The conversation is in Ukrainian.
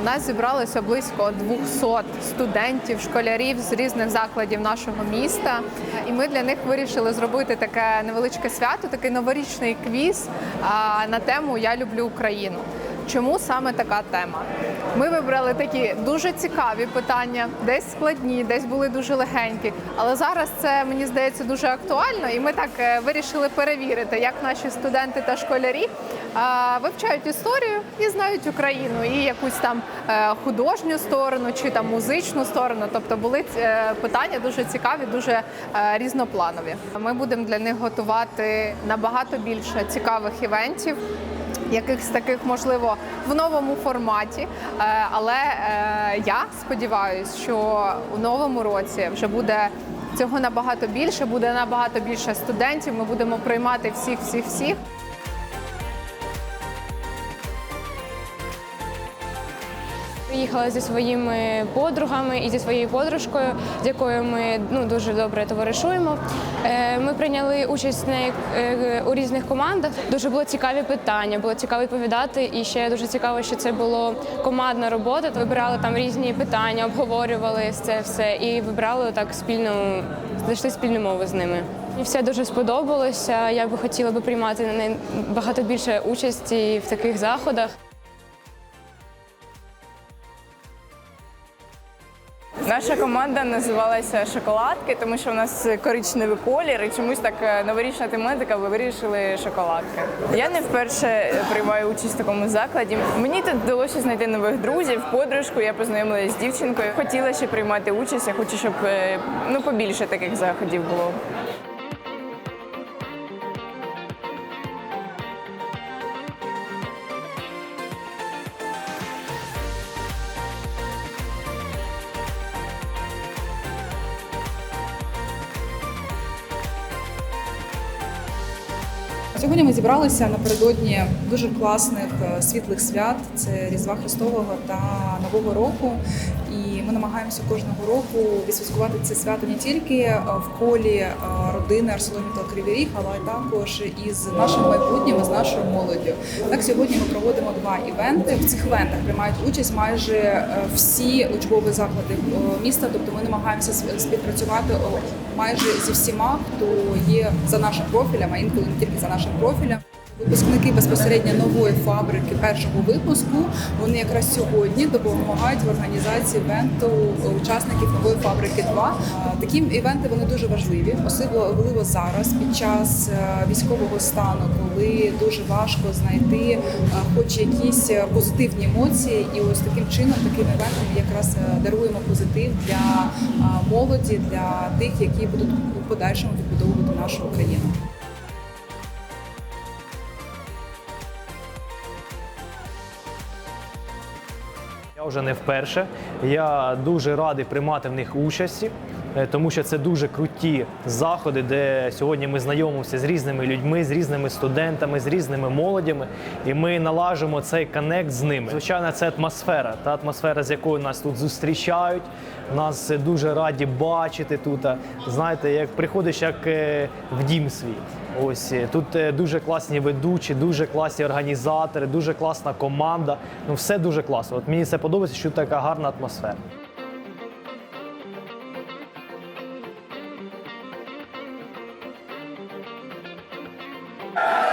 У нас зібралося близько 200 студентів, школярів з різних закладів нашого міста. І ми для них вирішили зробити таке невеличке свято, такий новорічний квіз на тему Я люблю Україну. Чому саме така тема? Ми вибрали такі дуже цікаві питання, десь складні, десь були дуже легенькі. Але зараз це мені здається дуже актуально, і ми так е, вирішили перевірити, як наші студенти та школярі е, вивчають історію і знають Україну, і якусь там е, художню сторону чи там музичну сторону. Тобто були питання дуже цікаві, дуже різнопланові. Ми будемо для них готувати набагато більше цікавих івентів якихось таких, можливо, в новому форматі. Е, Але е, я сподіваюся, що у новому році вже буде цього набагато більше, буде набагато більше студентів. Ми будемо приймати всіх, всіх, всіх. Приїхала зі своїми подругами і зі своєю подружкою, з якою ми ну дуже добре товаришуємо. Е, Ми прийняли участь е, у різних командах. Дуже було цікаві питання, було цікаво відповідати. І ще дуже цікаво, що це було командна робота. Вибирали там різні питання, обговорювали це все і вибрали так спільну, знайшли спільну мову з ними. І все дуже сподобалося. Я би хотіла би приймати багато більше участі в таких заходах. Наша команда називалася Шоколадки, тому що у нас коричневий колір і чомусь так е, новорічна тематика. Ви вирішили шоколадки. Я не вперше приймаю участь в такому закладі. Мені тут вдалося знайти нових друзів, подружку. Я познайомилася з дівчинкою. Хотіла ще приймати участь. Я хочу, щоб е, ну побільше таких заходів було. Сьогодні ми зібралися напередодні дуже класних е, світлих свят. Це Різдва Христового та Нового року. Ми намагаємося кожного року відсвяткувати це свято не тільки е, в колі е, родини ArcelorMittal Кривий Ріг, але й також із нашим майбутнім, з нашою молоддю. Так сьогодні ми проводимо два івенти. В цих івентах приймають участь майже е, всі учбові заклади міста. Тобто ми намагаємося співпрацювати майже зі всіма, хто є за нашим профілем, а інколи не тільки за нашим профілем. Випускники безпосередньо нової фабрики першого випуску вони якраз сьогодні допомагають в організації івенту учасників нової фабрики. 2 такі івенти вони дуже важливі, особливо зараз, під час е, військового стану, коли дуже важко знайти е, хоч якісь позитивні емоції. І ось таким чином, таким івентом якраз е, даруємо позитив для молоді, для тих, які будуть у подальшому відбудовувати нашу Україну. Вже не вперше. Я дуже радий приймати в них участі, е, тому що це дуже круті заходи, де сьогодні ми знайомимося з різними людьми, з різними студентами, з різними молодями, і ми налажимо цей коннект з ними. Звичайно, це атмосфера, та атмосфера, з якою нас тут зустрічають. Нас дуже раді бачити тут. Знаєте, як приходиш як е, в дім свій. Ось е, тут дуже класні ведучі, дуже класні організатори, дуже класна команда. Ну все дуже класно. От мені це подобається, подобається, що така гарна атмосфера. you